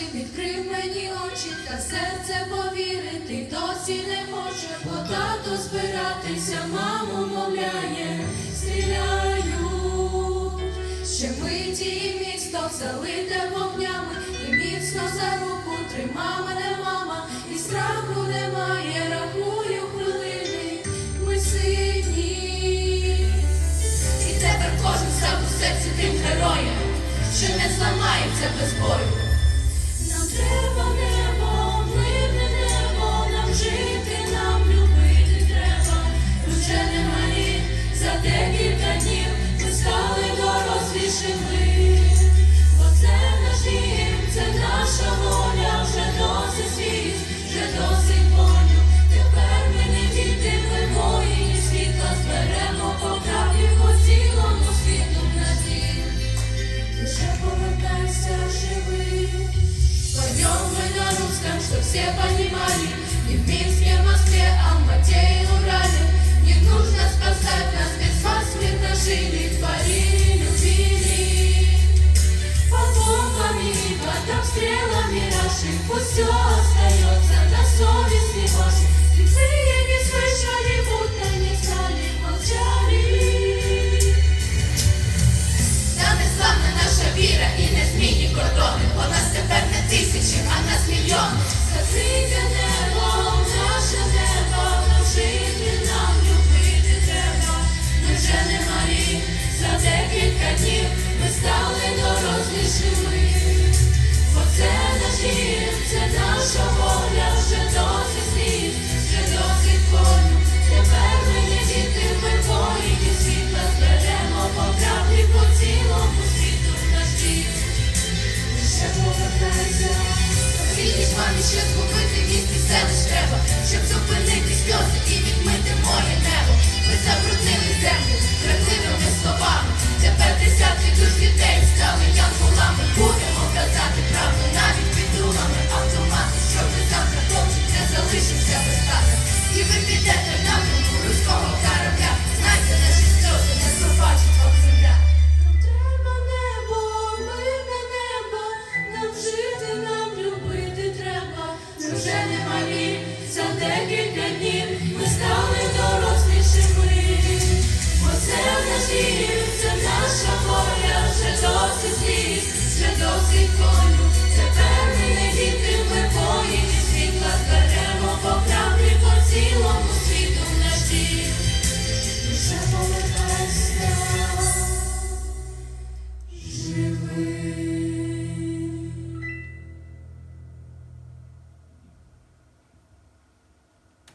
ти відкрив мені очі, та серце повірити, досі не хочу, бо тато збиратися, маму мовляє, стріляю, ще миті і місто залите вогнями, і міцно за руку трима мене мама, і страху немає, рахую хвилини, ми сині. І тепер кожен став у серці тим героєм, що не зламається без бою. Stefan er seu patrimônio. нас мільйон, закрите небо.